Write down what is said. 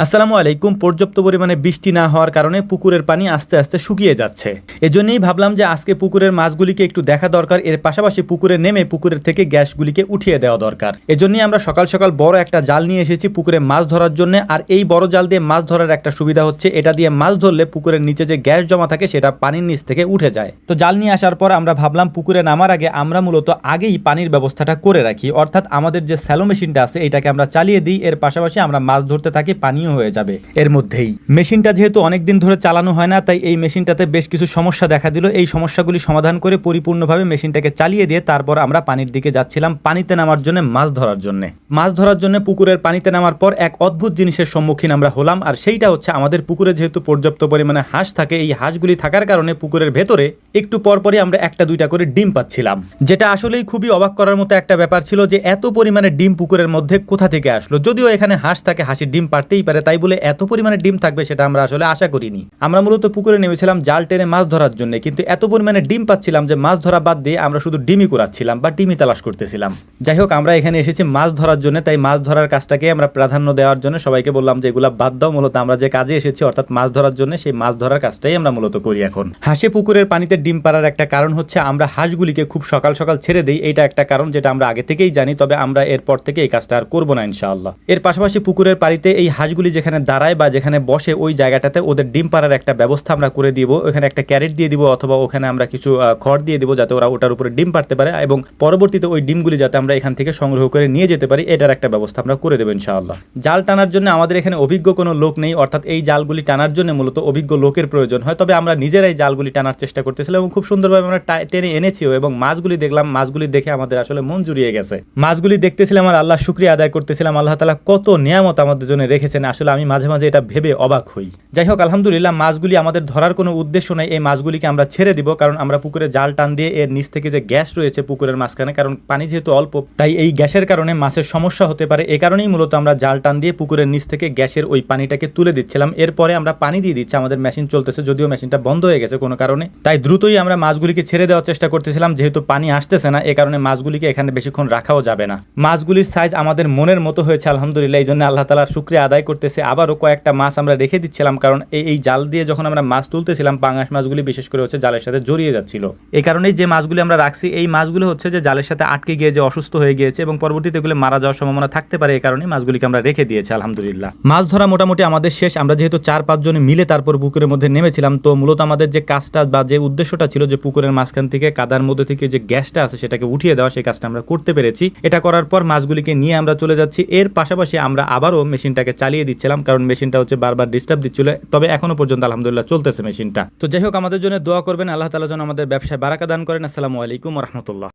আসসালামু আলাইকুম। পর্যাপ্ত পরিমাণে বৃষ্টি না হওয়ার কারণে পুকুরের পানি আস্তে আস্তে শুকিয়ে যাচ্ছে। এজন্যই ভাবলাম যে আজকে পুকুরের মাছগুলিকে একটু দেখা দরকার। এর পাশাপাশি পুকুরে নেমে পুকুরের থেকে গ্যাসগুলিকে উঠিয়ে দেওয়া দরকার। এজন্যই আমরা সকাল সকাল বড় একটা জাল নিয়ে এসেছি পুকুরে মাছ ধরার জন্য। আর এই বড় জাল দিয়ে মাছ ধরার একটা সুবিধা হচ্ছে, এটা দিয়ে মাছ ধরলে পুকুরের নিচে যে গ্যাস জমা থাকে, সেটা পানির নিচ থেকে উঠে যায়। তো জাল নিয়ে আসার পর আমরা ভাবলাম পুকুরে নামার আগে আমরা মূলত আগেই পানির ব্যবস্থাটা করে রাখি। অর্থাৎ আমাদের যে স্যালো মেশিনটা আছে, এটাকে আমরা চালিয়ে দিই। এর পাশাপাশি আমরা মাছ ধরতে থাকি পানিও হয়ে যাবে। এর মধ্যেই মেশিনটা যেহেতু অনেকদিন ধরে চালানো হয় না, তাই এই মেশিনটাতে বেশ কিছু সমস্যা দেখা দিল। এই সমস্যাগুলি সমাধান করে পরিপূর্ণভাবে মেশিনটাকে চালিয়ে দিয়ে তারপর আমরা পানির দিকে যাচ্ছিলাম পানিতে নামার জন্য, মাছ ধরার জন্য। মাছ ধরার জন্য পুকুরের পানিতে নামার পর এক অদ্ভুত জিনিসের সম্মুখীন আমরা হলাম, আর সেইটা হচ্ছে আমাদের পুকুরে যেহেতু পর্যাপ্ত পরিমাণে হাঁস থাকে, এই হাঁসগুলি থাকার কারণে পুকুরের ভেতরে একটু পরপরই আমরা একটা দুইটা করে ডিম পাচ্ছিলাম। যেটা আসলেই খুবই অবাক করার মতো একটা ব্যাপার ছিল যে এত পরিমাণে ডিম পুকুরের মধ্যে কোথা থেকে আসলো? যদিও এখানে হাঁস থাকে, হাসির ডিম পারতেই পারে তাই বলে এত পরিমাণে ডিম থাকবে সেটা আমরা আসলে আশা করিনি। আমরা মূলত পুকুরে নেমেছিলাম জাল টেনে মাছ ধরার জন্য, কিন্তু এত পরিমাণে ডিম পাচ্ছিলাম যে মাছ ধরা বাদ দিয়ে আমরা শুধু ডিমই কুড়াচ্ছিলাম বা ডিমই তালাশ করতেছিলাম। যাই হোক, আমরা এখানে এসেছি মাছ ধরার জন্য, তাই মাছ ধরার কাজটাকে আমরা প্রাধান্য দেওয়ার জন্য সবাইকে বললাম যে এগুলা বাদ দাও, মূলত আমরা যে কাজে এসেছি অর্থাৎ মাছ ধরার জন্য, সেই মাছ ধরার কাজটাই আমরা মূলত করি এখন। হাঁসে পুকুরের পানিতে ডিম পাড়ার একটা কারণ হচ্ছে আমরা হাঁসগুলিকে খুব সকাল সকাল ছেড়ে দিই এটা একটা কারণ যেটা আমরা আগে থেকেই জানি, তবে আমরা এরপর থেকে এই কাজটা আর করব না ইনশাআল্লাহ। এর পাশাপাশি পুকুরের পানিতে এই হাঁসগুলি যেখানে দাঁড়ায় বা যেখানে বসে, ওই জায়গাটাতে ওদের ডিম পাড়ার একটা ব্যবস্থা আমরা করে দিব। ওখানে একটা ক্যারেট দিয়ে দিব অথবা ওখানে আমরা কিছু খড় দিয়ে দিব যাতে ওরা ওটার উপরে ডিম পারতে পারে এবং পরবর্তীতে ওই ডিমগুলি যাতে আমরা এখান থেকে সংগ্রহ করে নিয়ে যেতে পারি, এটার একটা ব্যবস্থা আমরা করে দেবো ইনশাআল্লাহ। জাল টানার জন্য আমাদের এখানে অভিজ্ঞ কোনো লোক নেই, অর্থাৎ এই জালগুলি টানার জন্য মূলত অভিজ্ঞ লোকের প্রয়োজন হয়। তবে আমরা নিজেরাই জালগুলি টানার চেষ্টা করতেছিলাম এবং খুব সুন্দরভাবে আমরা টেনে এনেছিও এবং মাছগুলি দেখলাম, মাছগুলি দেখে আমাদের আসলে মন জুড়িয়ে গেছে। মাছগুলি দেখতেছিলাম আর আল্লাহ শুক্রিয়া আদায় করতেছিলাম, আল্লাহ তালা কত নিয়ামত আমাদের জন্য রেখেছেন। আসলে আমি মাঝে মাঝে এটা ভেবে অবাক হই। যাই হোক, আলহামদুলিল্লাহ, মাছগুলি আমাদের ধরার কোনো উদ্দেশ্য নেই। এই মাছগুলিকে আমরা ছেড়ে দিব, কারণ আমরা পুকুরে জাল টান দিয়ে এর নিচ থেকে যে গ্যাস রয়েছে পুকুরের মাঝখানে, কারণ পানি যেহেতু অল্প, তাই এই গ্যাসের কারণে মাছের সমস্যা হতে পারে। এ কারণেই মূলত আমরা জাল টান দিয়ে পুকুরের নিচ থেকে গ্যাসের ওই পানিটাকে তুলে দিচ্ছিলাম। এরপরে আমরা পানি দিয়ে দিচ্ছি, আমাদের মেশিন চলতেছে, যদিও মেশিনটা বন্ধ হয়ে গেছে কোনো কারণে। তাই দ্রুতই আমরা মাছগুলিকে ছেড়ে দেওয়ার চেষ্টা করতেছিলাম, যেহেতু পানি আসতেছে না, এ কারণে মাছগুলিকে এখানে বেশিক্ষণ রাখাও যাবে না। মাছগুলির সাইজ আমাদের মনের মতো হয়েছে, আলহামদুলিল্লাহ, এই জন্য আল্লাহ তালার শুক্রিয়া আদায় করতেছে, আবারও কয়েকটা মাছ আমরা রেখে দিচ্ছিলাম কারণ এই এই জাল দিয়ে যখন আমরা মাছ তুলতেছিলাম, পাঙাশ মাছগুলি বিশেষ করে হচ্ছে জালের সাথে জড়িয়ে যাচ্ছিল। এই কারণেই যে মাছগুলি আমরা রাখছি, এই মাছগুলো হচ্ছে যে জালের সাথে আটকে গিয়ে যে অসুস্থ হয়ে গিয়েছে এবং পরবর্তীতে এগুলো মারা যাওয়ার সম্ভাবনা থাকতে পারে এই কারণে মাছগুলিকে আমরা রেখে দিয়েছি, আলহামদুলিল্লাহ। মাছ ধরা মোটামুটি আমাদের শেষ। আমরা যেহেতু চার পাঁচজন মিলে তারপর পুকুরের মধ্যে নেমেছিলাম, তো মূলত আমাদের যে কাজটা বা যে উদ্দেশ্যটা ছিল যে পুকুরের মাঝখান থেকে কাদার মধ্যে থেকে যে গ্যাসটা আছে সেটাকে উঠিয়ে দেওয়া, সেই কাজটা আমরা করতে পেরেছি। এটা করার পর মাছগুলিকে নিয়ে আমরা চলে যাচ্ছি। এর পাশাপাশি আমরা আবারও মেশিনটাকে চালিয়ে দিচ্ছিলাম, কারণ মেশিনটা হচ্ছে বারবার ডিস্টার্ব দিচ্ছিল। তবে এখনও পর্যন্ত আলহামদুলিল্লাহ চলতেছে মেশিনটা। তো যাই হোক, আমাদের জন্য দোয়া করবেন। আল্লাহ তালা যেন আমাদের ব্যবসায় বারাকা দান করেন। আসসালামু আলাইকুম রহমতুল্লাহ।